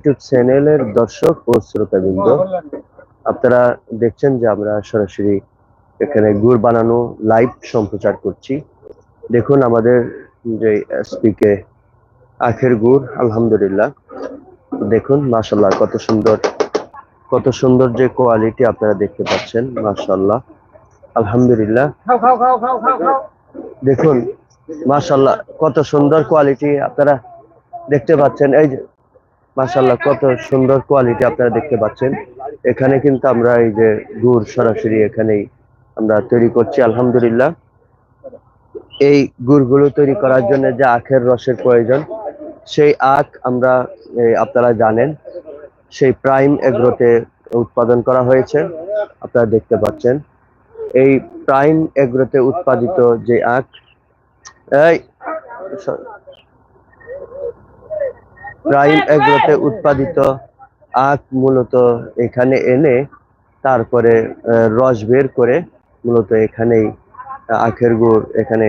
YouTube চ্যানেলের দর্শক ও শ্রোতাবৃন্দ আপনারা দেখছেন যে আমরা সরাসরি এখানে গুড় বানানো লাইভ সম্প্রচার করছি। দেখুন আমাদের যে এসপিকে আখের গুড় আলহামদুলিল্লাহ। দেখুন মাশাল্লাহ কত সুন্দর কত সুন্দর যে কোয়ালিটি আপনারা দেখতে পাচ্ছেন মাশাল্লাহ আলহামদুলিল্লাহ। দেখুন মাশাল্লাহ কত সুন্দর কোয়ালিটি আপনারা দেখতে পাচ্ছেন। এই যে মাশাল্লাহ কত সুন্দর কোয়ালিটি আপনারা দেখতে পাচ্ছেন। এখানে কিন্তু আমরা এই যে গুড় সরাসরি এখানেই আমরা তৈরি করছি, আলহামদুলিল্লাহ। এই গুড়গুলো তৈরি করার জন্য যে আখের রসের প্রয়োজন, সেই আখ আমরা আপনারা জানেন, সেই প্রাইম এগ্রোতে উৎপাদন করা হয়েছে, আপনারা দেখতে পাচ্ছেন। এই প্রাইম এগ্রোতে উৎপাদিত যে আখ প্রাইম এগ্রোতে উৎপাদিত আখ মূলত এখানে এনে তারপরে রস বের করে মূলত এখানেই আখের গুড় এখানে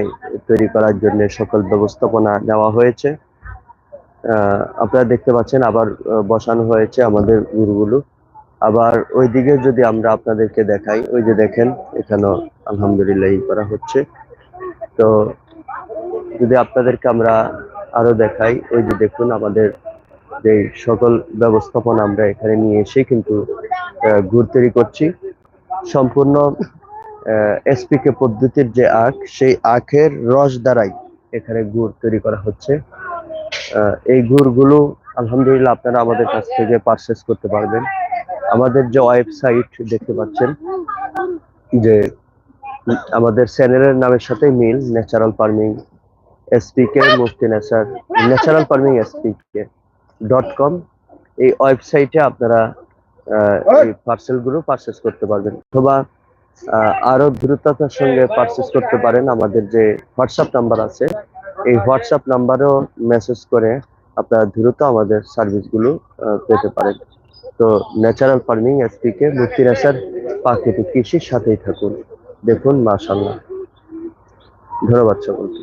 তৈরি করার জন্য সকল ব্যবস্থাপনা নেওয়া হয়েছে। আপনারা দেখতে পাচ্ছেন আবার বসানো হয়েছে আমাদের গুড়গুলো। আবার ওইদিকে যদি আমরা আপনাদেরকে দেখাই ওই যে দেখেন এখানেও আলহামদুলিল্লাহ করা হচ্ছে। তো যদি আপনাদেরকে আমরা আরও দেখাই ওই যে দেখুন আমাদের যে সকল ব্যবস্থাপনা আমরা এখানে নিয়ে এসে কিন্তু আহ, গুড় তৈরি করছি। সম্পূর্ণ এসপিকে পদ্ধতির যে আখ সেই আখের রস দ্বারাই এখানে গুড় তৈরি করা হচ্ছে। এই গুড়গুলো আলহামদুলিল্লাহ আপনারা আমাদের কাছ থেকে পারচেস করতে পারবেন। আমাদের যে ওয়েবসাইট দেখতে পাচ্ছেন যে আমাদের চ্যানেলের নামের সাথে মিল natural farming SPK Mufti nature natural farming SPK dot com এই ওয়েবসাইটে আপনারা পার্সেলগুলো পারচেস করতে পারবেন। অথবা আহ, আরও দ্রুততার সঙ্গে পারচেস করতে পারেন আমাদের যে হোয়াটসঅ্যাপ নাম্বার আছে। এই হোয়াটসঅ্যাপ নাম্বারেও মেসেজ করে আপনারা দ্রুত আমাদের সার্ভিসগুলো পেতে পারেন। তো natural farming SPK Mufti nature প্রাকৃতিক কৃষির সাথেই থাকুন। দেখুন মাশাল্লাহ ধন্যবাদ সকলকে।